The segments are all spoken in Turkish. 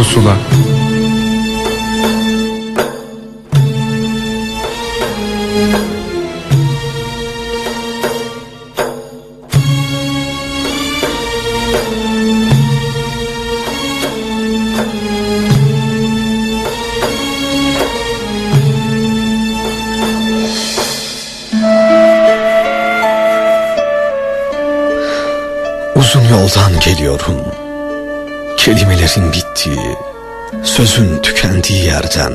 Pusula. Uzun yoldan geliyorum Kelimelerin bittiği Sözün tükendiği yerden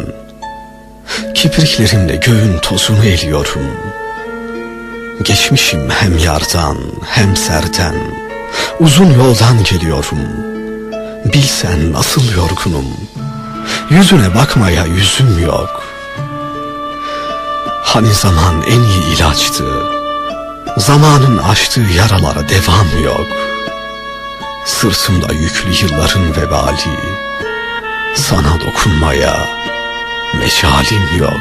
Kipriklerimle göğün tozunu eliyorum. Geçmişim hem yardan hem serden Uzun yoldan geliyorum. Bilsen nasıl yorgunum Yüzüne bakmaya yüzüm yok. Hani zaman en iyi ilaçtı Zamanın açtığı yaralara devam yok Sırtımda yüklü yılların vebali. Sana dokunmaya mecalim yok.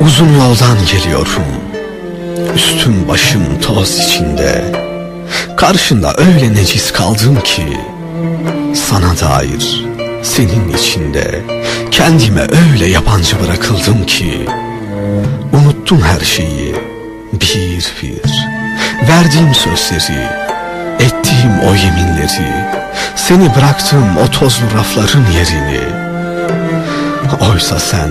Uzun yoldan geliyorum. Üstüm başım toz içinde. Karşında öyle necis kaldım ki Sana dair senin içinde Kendime öyle yabancı bırakıldım ki Unuttum her şeyi bir bir. Verdiğim sözleri Ettiğim o yeminleri Seni bıraktığım o tozlu rafların yerini. Oysa sen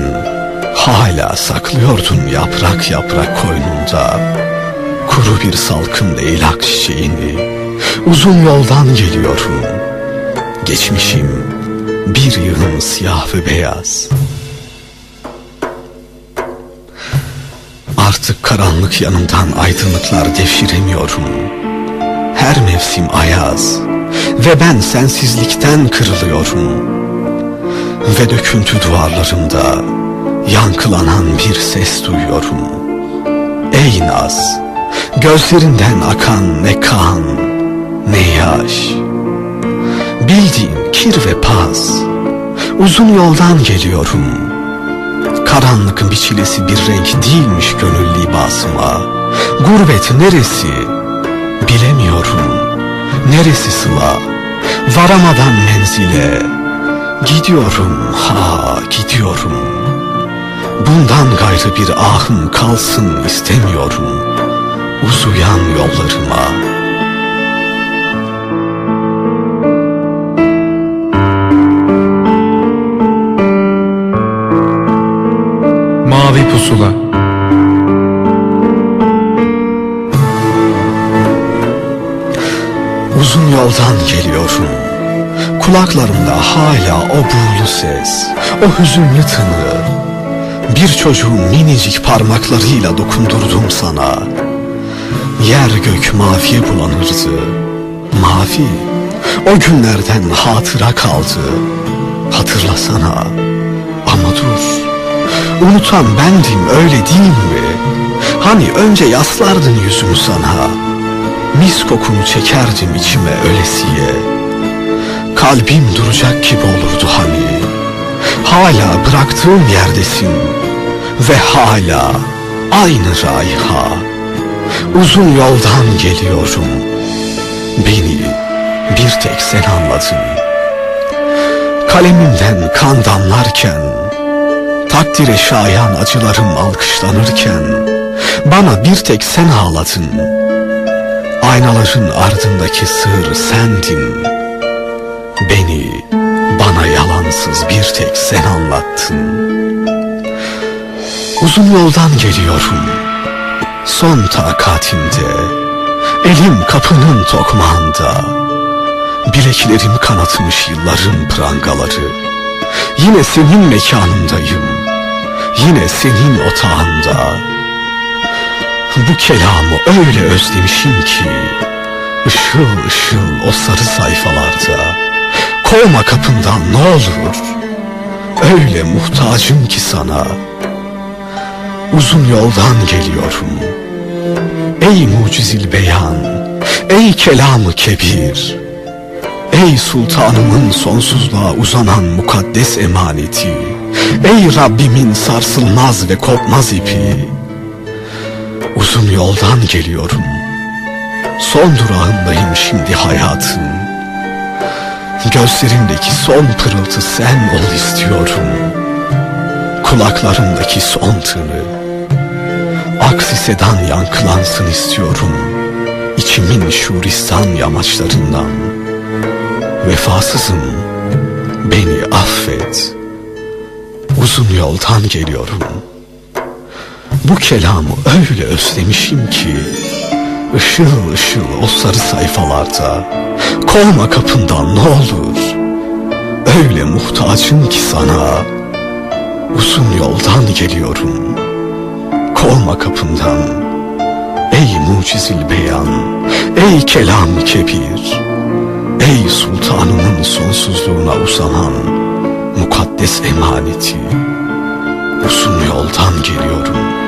hala saklıyordun yaprak yaprak koynunda. Kuru bir salkım leylak çiçeğini. Uzun yoldan geliyorum. Geçmişim bir yığın siyah ve beyaz. Artık karanlık yanımdan aydınlıklar devşiremiyorum. Her mevsim ayaz Ve ben sensizlikten kırılıyorum. Ve döküntü duvarlarımda Yankılanan bir ses duyuyorum. Ey Naz Gözlerinden akan ne kan ne yaş Bildiğin kir ve paz. Uzun yoldan geliyorum. Karanlık biçilesi bir renk değilmiş gönül libasıma. Gurbet neresi? Bilemiyorum. Neresi sıla? Varamadan menzile. Gidiyorum ha gidiyorum. Bundan gayrı bir ahım kalsın istemiyorum. Uzuyan yollarıma Pusula Uzun yoldan geliyorum Kulaklarımda hala o buğulu ses O hüzünlü tını Bir çocuğun minicik parmaklarıyla dokundurdum sana. Yer gök maviye bulanırdı Mavi. O günlerden hatıra kaldı. Hatırlasana. Ama dur Unutan bendim öyle değil mi? Hani önce yaslardın yüzümü sana. Mis kokunu çekerdim içime ölesiye. Kalbim duracak gibi olurdu hani. Hala bıraktığım yerdesin. Ve hala aynı raiha Uzun yoldan geliyorum. Beni bir tek sen anladın. Kalemimden kan damlarken Takdire şayan acılarım alkışlanırken Bana bir tek sen ağladın. Aynaların ardındaki sır sendin. Beni bana yalansız bir tek sen anlattın. Uzun yoldan geliyorum. Son takatimde Elim kapının tokmağında. Bileklerim kanatmış yılların prangaları. Yine senin mekanındayım Yine senin otağında. Bu kelamı öyle özlemişim ki Işıl ışıl o sarı sayfalarda. Kovma kapından ne olur. Öyle muhtacım ki sana. Uzun yoldan geliyorum. Ey mucizil beyan Ey kelamı kebir. Ey sultanımın sonsuzluğa uzanan mukaddes emaneti Ey Rabbimin sarsılmaz ve kopmaz ipi Uzun yoldan geliyorum. Son durağındayım şimdi hayatım. Gözlerimdeki son pırıltı sen ol istiyorum. Kulaklarımdaki son tını Aksi sedan yankılansın istiyorum. İçimin şuristan yamaçlarından. Vefasızım Beni affet Uzun yoldan geliyorum. Bu kelamı öyle özlemişim ki Işıl ışıl o sarı sayfalarda Kovma kapından ne olur. Öyle muhtacım ki sana Uzun yoldan geliyorum. Kovma kapından Ey mucizil beyan Ey kelam kebir Ey sultanımın sonsuzluğuna uzanan Mukaddes emaneti. Uzun yoldan geliyorum